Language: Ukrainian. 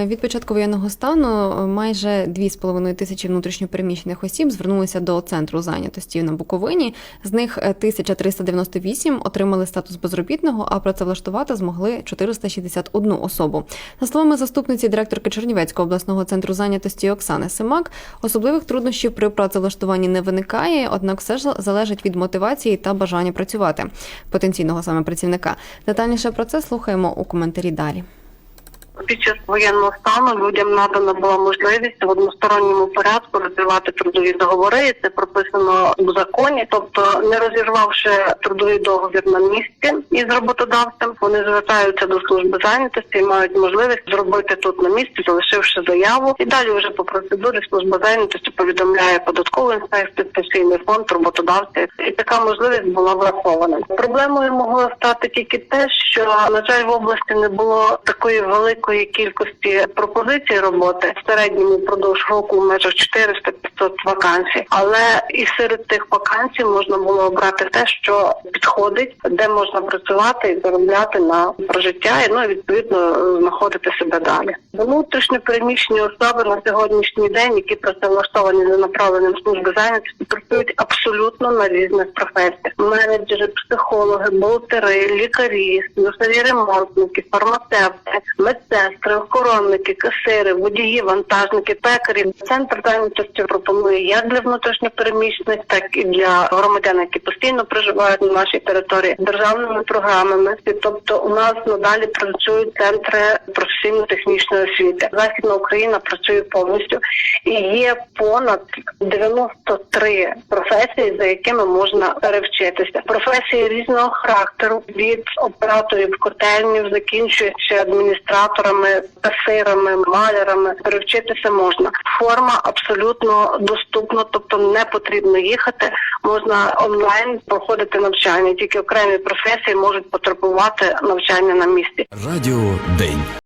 Від початку воєнного стану е, майже 2,5 тисячі внутрішньопереміщених осіб звернулися до центру зайнятості на Буковині. З них е, 1398 отримали статус безробітного, а працевлаштувати змогли 461 особу. За словами заступниці директорки Чернівецького обласного центру зайнятості Оксани Семак, особливих труднощів при працевлаштуванні не виникає, однак все ж залежить від мотивації та бажання працювати потенційного саме працівника. Детальніше про це слухаємо у коментарі далі. Під час воєнного стану людям надана була можливість в односторонньому порядку розірвати трудові договори. і Це прописано в законі. Тобто, не розірвавши трудовий договір на місці із роботодавцем, вони звертаються до служби зайнятості і мають можливість зробити тут на місці, залишивши заяву. І далі вже по процедурі служба зайнятості повідомляє податкову інспекцію, пенсійний фонд, роботодавця. І така можливість була врахована. Проблемою могло стати тільки те, що на жаль в області не було такої великої кількості пропозицій роботи в середньому впродовж року в межах 400-500 вакансій. Але і серед тих вакансій можна було обрати те, що підходить, де можна працювати і заробляти на прожиття, і ну і відповідно знаходити себе далі. Внутрішньо переміщені особи на сьогоднішній день, які працевлаштовані за направленням служби зайнятості, працюють абсолютно на різних професіях: менеджери, психологи, бухгалтери, лікарі, слюсарі ремонтники, фармацевти, медсестри, охоронники, касири, водії, вантажники, пекарі. Центр зайнятості пропонує як для внутрішньопереміщених, так і для громадян, які постійно проживають на нашій території державними програмами. Тобто, у нас надалі працюють центри професійно-технічної освіти. Західна Україна працює повністю і є понад 93 професії, за якими можна перевчитися. Професії різного характеру від операторів котельнів, закінчуючи адміністраторами, касирами, малярами. Перевчитися можна. Форма абсолютно доступна, тобто не потрібно їхати. Можна онлайн проходити навчання. Тільки окремі професії можуть потребувати навчання на місці. Радіо День.